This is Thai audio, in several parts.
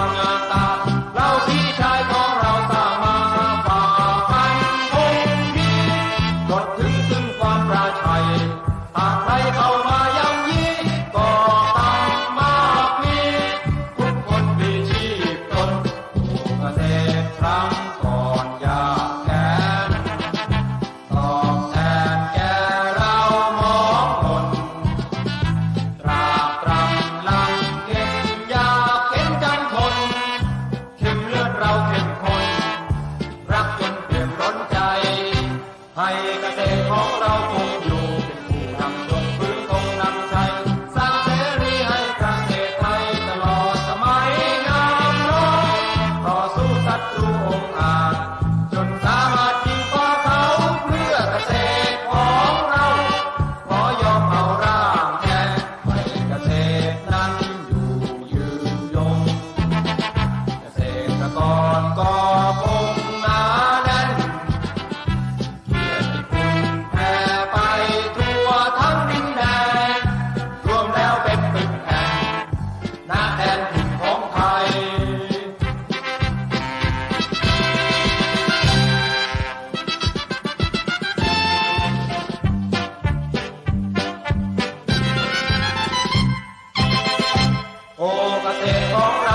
long อ้เก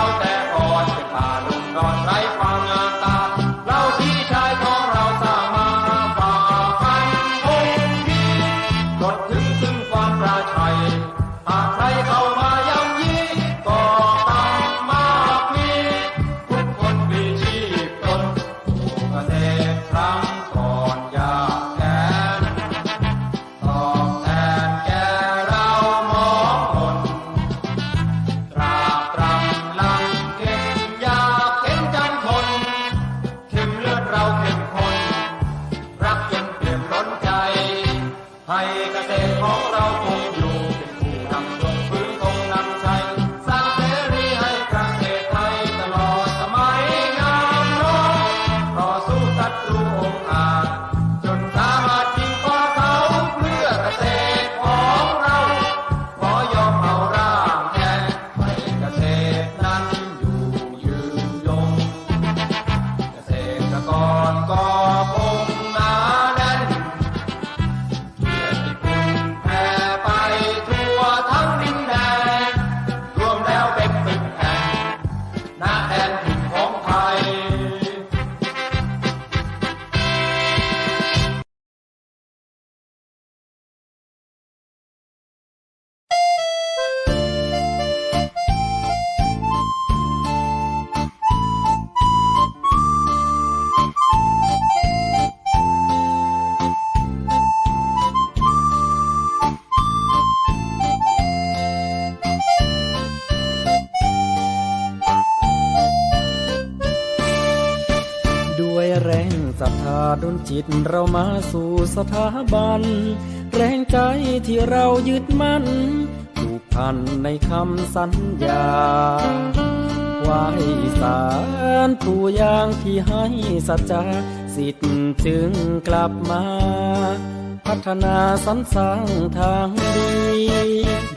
ดนจิตเรามาสู่สถาบัน แรงใจที่เรายึดมั่นผูกพันในคำสัญญาไหวสารผู้อย่างที่ให้สัจจาสิทธิ์จึงกลับมา พัฒนาสรรสร้างทางดี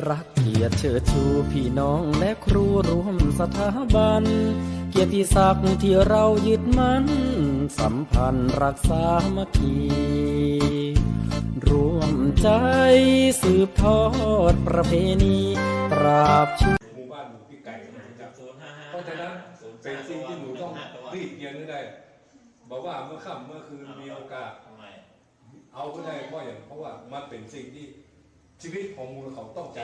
รักเกียรติเชิดชูพี่น้องและครูร่วมสถาบัน เกียรติศักดิ์ที่เรายึดมั่น สัมพันธ์รักษามัคคีร่วมใจสืบทอดประเพณีตราบชั่วหมู่บ้านหมู่พี่ไก่นะผมจะศูนย์ห้าห้าเพราะฉะนั้นเป็นสิ่งที่หนูต้องรีบเรียนให้ได้บอกว่าเมื่อค่ำเมื่อคืนมีโอกาส เอาก็ได้เพราะอย่างเพราะว่ามันเป็นสิ่งที่ชีวิตของมูลเขาต้องใจ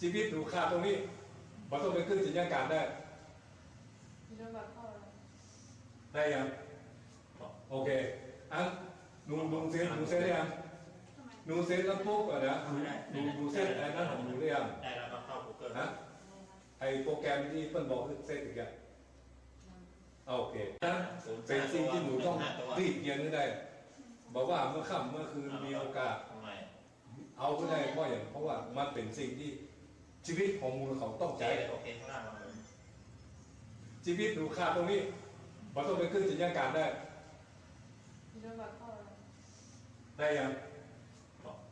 ชีวิตหนูขาดตรงนี้มันต้องไปขึ้นสัญญาการได้ ได้ยังโอเคอันหนูหนูเซ็นหนูเซ็นได้ยังหนูเซ็นแล้วปุ๊บอะนะหนูหนูหนูเซ็นไอ้นั่นของหนูได้ยังได้แล้วก็เข้า Google ฮะไอโปรแกรมที่เปิ้ลบอกคือเซ็นอีกอย่างโอเคนะเป็นสิ่งที่หนูต้องรีบเรียนให้ได้ บอกว่าเมื่อค่ำเมื่อคืนมีโอกาสทำไมเอาก็ได้เพราะอย่างเพราะว่ามันเป็นสิ่งที่ชีวิตของมูลเขาต้องใจใช้โอเคข้างล่างมาเลยชีวิตหนูขาดตรงนี้ มันต้องไปขึ้นสัญญาการได้ได้ยัง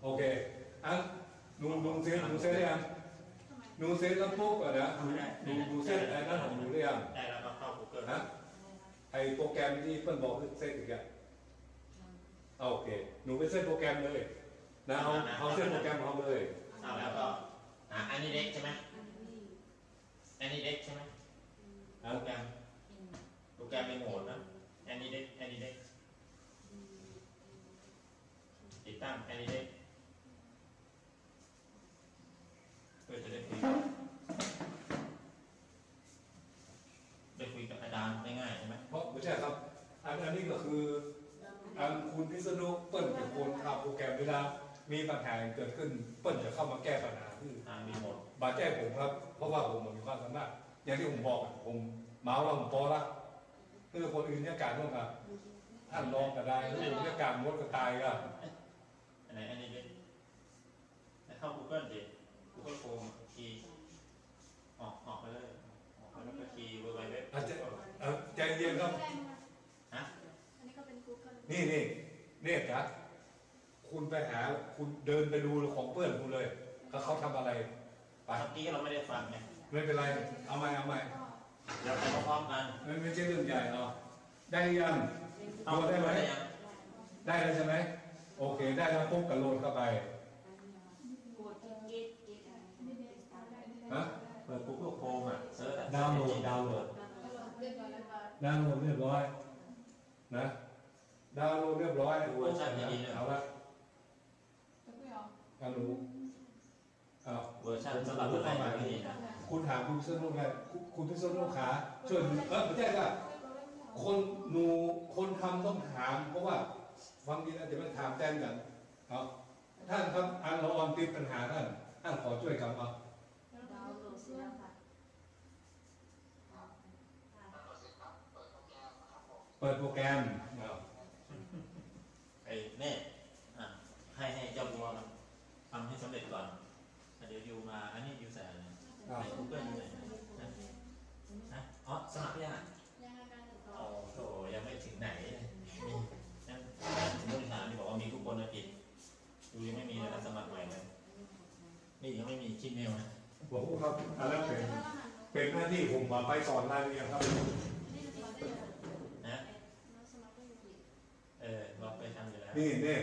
โอเคอันหนูหนูเซ็นหนูเซ็นได้ยังไหนูเซ็ตแล้วปุ๊บอะนะหนูหนูเซ็ตไอ้นั่นของหนูหรือยังได้แล้วก็เข้า Google นะไอ้โปรแกรมที่เพิ่นบอกคือเซ็ตอีกอะเอาโอเคหนูไปเซ็ตโปรแกรมเลยนะเอาเอาเซ็ตโปรแกรมเอาเลยเอาแล้วก็อะอันนี้เด็กใช่ไหมอันนี้เด็กใช่ไหมนะโปรแกรมโปร แกรมเป็นโหมดนะอันนี้เด็กอันนี้เด็กติดตั้งอันนี้เด็กเพื่อจะได้คุยได้คุยกับอาจารย์ได้ง่ายใช่ไหมเพราะไม่ใช่ครับ อันอันนี้ก็คืออันคุณพิษณุเปิ้ลเป็นคนทำโปรแกรมเวลามีปัญหาเกิดขึ้นเปิ้ลจะเข้ามาแก้ปัญหาที่อ่ามีโหมดบาดแจ้ผมครับ เพราะว่าผมมีความสามารถอย่างที่ผมบอกอะผมเมาว่าผมพอละ คือคนอื่นเนี่ยการร่วมกับท่านรองก็ได้หรือผมเนี่ยการมดก็ตายก็อันไหนอันนี้เด็กแล้วเข้า Google ดิ Google Chrome คีย์ออกออกไปเลยออกไปแล้วก็คีย์ www อาจจะเอ่อใจเย็นครับ ฮะอันนี้ก็เป็น Google นี่นี่เนี่ยจ้ะคุณไปหาคุณเดินไปดูของเพื่อนคุณเลยเขาเขาทำอะไร ไป เมื่อกี้เราไม่ได้ฟังไงไม่เป็นไร เอาใหม่เอาใหม่ เดี๋ยวไปพร้อมๆกันไม่ไม่ใช่เรื่องใหญ่เนาะได้หรือยังเอาโหลดได้ไหมยังได้แล้วใช่ไหม โอเค ได้แล้วปุ๊บก็โหลดเข้าไปกดเกตเกตไม่ได้ตามได้ฮะ เปิด Google Chrome อะเซิร์ชอะดาวน์โหลดดาวน์โหลดเรียบร้อยแล้วค่ะดาวน์โหลดเรียบร้อย นะ ดาวน์โหลดเรียบร้อยดูเวอร์ชันดีๆเลยเอาละจะไม่เอาเอาหนูเอาเวอร์ ชันสำหรับคนไทยไม่ดีนะคุณถามคุณพิษณุไงคุณคุณพิษณุขาช่วยดูเออไม่ใช่ค่ะคนหนูคนทำต้องถาม เพราะว่าบางทีอาจจะไม่ถามแจ้งกันเอาท่านครับอันเราออนติดปัญหาท่านท่านขอช่วยกันเอาดาวน์โหลดเสร็จแล้วค่ะเปิดโปรแกรมเอา ไอ้เน่อะให้ให้เจ้าบัวมันทำให้สำเร็จก่อนอะเดี๋ยวยูมา อันนี้ยูใส่อะไร ใน Google อยู่ไหนนะนะอ๋อสมัครยังอะยังไงการติดต่อโอ้โหยังไม่ถึงไหนเลยมีนั่นถึงบริษัทที่บอกว่ามีทุกคนนะผิดดูยังไม่มีเลยนะสมัครใหม่เลยนี่ยังไม่มีคิดเมลนะบอกครับอันนั้นเป็นเป็นหน้าที่ผมมาไปสอนรายละเอียดครับนี่สมัครได้ยังนะน้องสมัครได้ยังเออเราไปทำอยู่แล้วนี่เนี่ย